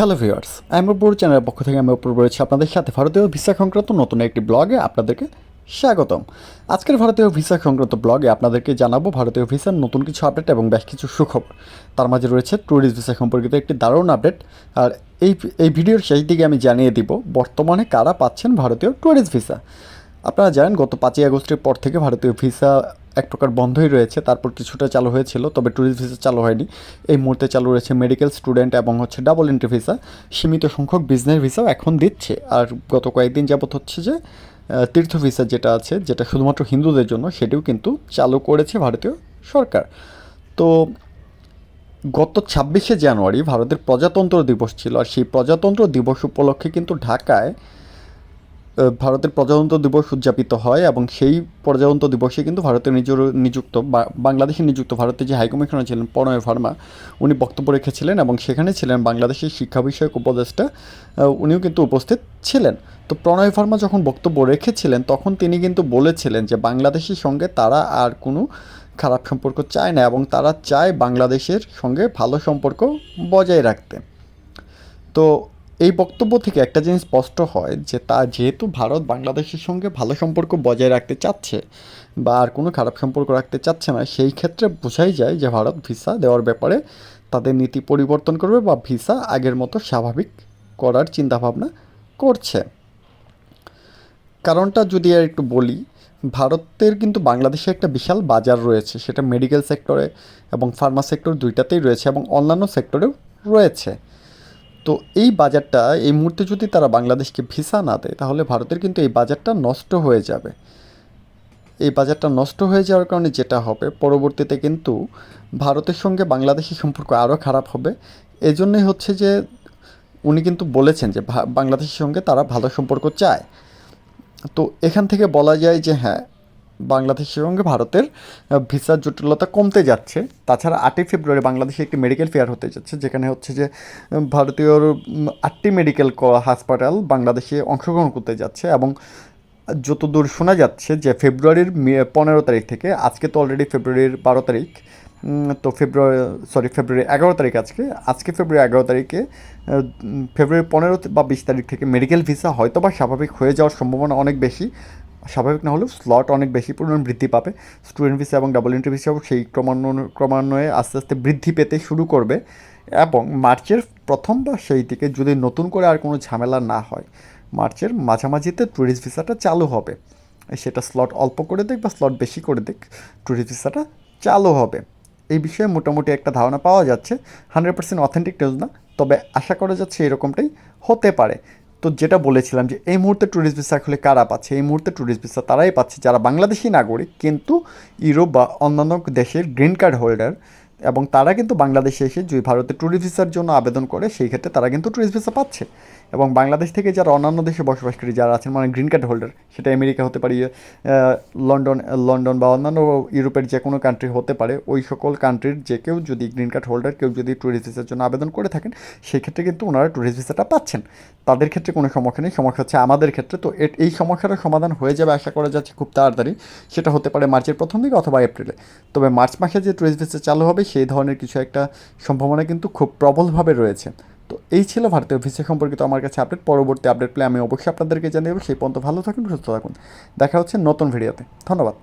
Hello viewers আমি অপূর্ব চ্যানেলের পক্ষ থেকে আমি অপূর্ব রয়েছি আপনাদের সাথে ভারতীয় ভিসা সংক্রান্ত নতুন একটি ব্লগে আপনাদেরকে স্বাগতম। আজকের ভারতীয় ভিসা সংক্রান্ত ব্লগে আপনাদেরকে জানাব ভারতীয় ভিসার নতুন কিছু আপডেট এবং বেশ কিছু সুখবর। তার মাঝে রয়েছে ট্যুরিস্ট ভিসা সম্পর্কিত একটি দারুণ আপডেট আর এই এই ভিডিওর শেষ দিকে আমি জানিয়ে দিব, বর্তমানে কারা পাচ্ছেন ভারতীয় ট্যুরিস্ট ভিসা আপনারা জানেন, গত পাঁচই আগস্টের পর থেকে ভারতীয় ভিসা এক প্রকার বন্ধই রয়েছে। তারপর কিছুটা চালু হয়েছিল, তবে ট্যুরিস্ট ভিসা চালু হয়নি। এই মুহূর্তে চালু রয়েছে মেডিকেল স্টুডেন্ট এবং হচ্ছে ডাবল এন্ট্রি ভিসা সীমিত সংখ্যক বিজনেস ভিসাও এখন দিচ্ছে। আর গত কয়েকদিন যাবত হচ্ছে যে তীর্থ ভিসা যেটা আছে, যেটা শুধুমাত্র হিন্দুদের জন্য, সেটিও কিন্তু চালু করেছে ভারতীয় সরকার। তো গত ছাব্বিশে জানুয়ারি ভারতের প্রজাতন্ত্র দিবস ছিল। আর সেই প্রজাতন্ত্র দিবস উপলক্ষে কিন্তু ঢাকায় ভারতের প্রজাতন্ত্র দিবস উদযাপিত হয় এবং সেই প্রজাতন্ত্র দিবসে কিন্তু ভারতের নিজের নিযুক্ত বাংলাদেশে নিযুক্ত ভারতের যে হাইকমিশনার ছিলেন প্রণয় ভার্মা, উনি বক্তব্য রেখেছিলেন এবং সেখানে ছিলেন বাংলাদেশের শিক্ষা বিষয়ক উপদেষ্টা উনিও কিন্তু উপস্থিত ছিলেন। তো প্রণয় ভার্মা যখন বক্তব্য রেখেছিলেন, তখন তিনি কিন্তু বলেছিলেন যে বাংলাদেশের সঙ্গে তারা আর কোনো খারাপ সম্পর্ক চায় না এবং তারা চায় বাংলাদেশের সঙ্গে ভালো সম্পর্ক বজায় রাখতে। তো এই বক্তব্য থেকে একটা জিনিস স্পষ্ট হয় যে তা যেহেতু ভারত বাংলাদেশের সঙ্গে ভালো সম্পর্ক বজায় রাখতে চাচ্ছে বা আর কোনো খারাপ সম্পর্ক রাখতে চাচ্ছে না, সেই ক্ষেত্রে বোঝাই যায় যে ভারত ভিসা দেওয়ার ব্যাপারে তাদের নীতি পরিবর্তন করবে বা ভিসা আগের মতো স্বাভাবিক করার চিন্তাভাবনা করছে। কারণটা যদি আর একটু বলি, ভারতের কিন্তু বাংলাদেশে একটা বিশাল বাজার রয়েছে, সেটা মেডিকেল সেক্টরে এবং ফার্মা সেক্টর দুইটাতেই রয়েছে এবং অন্যান্য সেক্টরেও রয়েছে। তো এই বাজারটা এই মুহূর্তে যদি তারা বাংলাদেশকে ভিসা না দেয়, তাহলে ভারতের কিন্তু এই বাজারটা নষ্ট হয়ে যাবে। এই বাজারটা নষ্ট হয়ে যাওয়ার কারণে যেটা হবে, পরবর্তীতে কিন্তু ভারতের সঙ্গে বাংলাদেশের সম্পর্ক আরও খারাপ হবে। এজন্যই হচ্ছে যে উনি কিন্তু বলেছেন যে বাংলাদেশের সঙ্গে তারা ভালো সম্পর্ক চায়। তো এখান থেকে বলা যায় যে হ্যাঁ বাংলাদেশের সঙ্গে ভারতের ভিসার জটিলতা কমতে যাচ্ছে। তাছাড়া আটই ফেব্রুয়ারি বাংলাদেশে একটি মেডিকেল ফেয়ার হতে যাচ্ছে, যেখানে হচ্ছে যে ভারতীয় আটটি মেডিকেল হাসপাতাল বাংলাদেশে অংশগ্রহণ করতে যাচ্ছে এবং যতদূর শোনা যাচ্ছে যে ফেব্রুয়ারির পনেরো তারিখ থেকে, আজকে তো অলরেডি ফেব্রুয়ারির বারো তারিখ তো ফেব্রুয়ারি সরি ফেব্রুয়ারি এগারো তারিখ আজকে আজকে ফেব্রুয়ারি এগারো তারিখে ফেব্রুয়ারি পনেরো বা বিশ তারিখ থেকে মেডিকেল ভিসা হয়তো বা স্বাভাবিক হয়ে যাওয়ার সম্ভাবনা অনেক বেশি স্বাভাবিক না হলেও স্লট অনেক বেশি পরিমাণ বৃদ্ধি পাবে। স্টুডেন্ট ভিসা এবং ডাবল এন্ট্রি ভিসাও সেই ক্রমান্বয়ে ক্রমান্বয়ে আস্তে আস্তে বৃদ্ধি পেতে শুরু করবে এবং মার্চের প্রথম বা সেই দিকে যদি নতুন করে আর কোনো ঝামেলা না হয়, মার্চের মাঝামাঝিতে ট্যুরিস্ট ভিসাটা চালু হবে। সেটা স্লট অল্প করে দিক বা স্লট বেশি করে দিক ট্যুরিস্ট ভিসাটা চালু হবে। এই বিষয়ে মোটামুটি একটা ধারণা পাওয়া যাচ্ছে। হান্ড্রেড পার্সেন্ট অথেন্টিক নিউজ না, তবে আশা করা যাচ্ছে এরকমটাই হতে পারে। তো যেটা বলেছিলাম যে এই মুহূর্তে ট্যুরিস্ট ভিসা হলে কারা পাচ্ছে? এই মুহূর্তে ট্যুরিস্ট ভিসা তারাই পাচ্ছে। যারা বাংলাদেশি নাগরিক, কিন্তু ইউরোপ বা অন্যান্য দেশের গ্রিন কার্ড হোল্ডার এবং তারা কিন্তু বাংলাদেশে এসে যদি ভারতে ট্যুরিস্ট ভিসার জন্য আবেদন করে, সেই ক্ষেত্রে তারা কিন্তু ট্যুরিস্ট ভিসা পাচ্ছে। এবং বাংলাদেশ থেকে যারা অন্যান্য দেশে বসবাসকারী, যারা আছেন মানে গ্রিন কার্ড হোল্ডার সেটা আমেরিকা হতে পারে লন্ডন লন্ডন বা অন্যান্য ইউরোপের যে কোনো কান্ট্রি হতে পারে, ওই সকল কান্ট্রির যে কেউ যদি গ্রিন কার্ড হোল্ডার কেউ যদি ট্যুরিস্ট ভিসার জন্য আবেদন করে থাকেন সেই ক্ষেত্রে কিন্তু ওনারা ট্যুরিস্ট ভিসাটা পাচ্ছেন। তাদের ক্ষেত্রে কোনো সমস্যা নেই, সমস্যা হচ্ছে আমাদের ক্ষেত্রে। তো এই সমস্যাটার সমাধান হয়ে যাবে আশা করা যাচ্ছে খুব তাড়াতাড়ি। সেটা হতে পারে মার্চের প্রথম দিকে অথবা এপ্রিলে। তবে মার্চ মাসে যে ট্যুরিস্ট ভিসা চালু হবে, সেই ধরনের কিছু একটা সম্ভাবনা কিন্তু খুব প্রবলভাবে রয়েছে। এই ছিল ভারতীয় ভিসা সম্পর্কিত আমার কাছে আপডেট পরবর্তী আপডেট পেলে আমি অবশ্যই আপনাদেরকে জানিয়ে দেবো। সেই পর্যন্ত ভালো থাকুন, সুস্থ থাকুন। দেখা হচ্ছে নতুন ভিডিওতে ধন্যবাদ।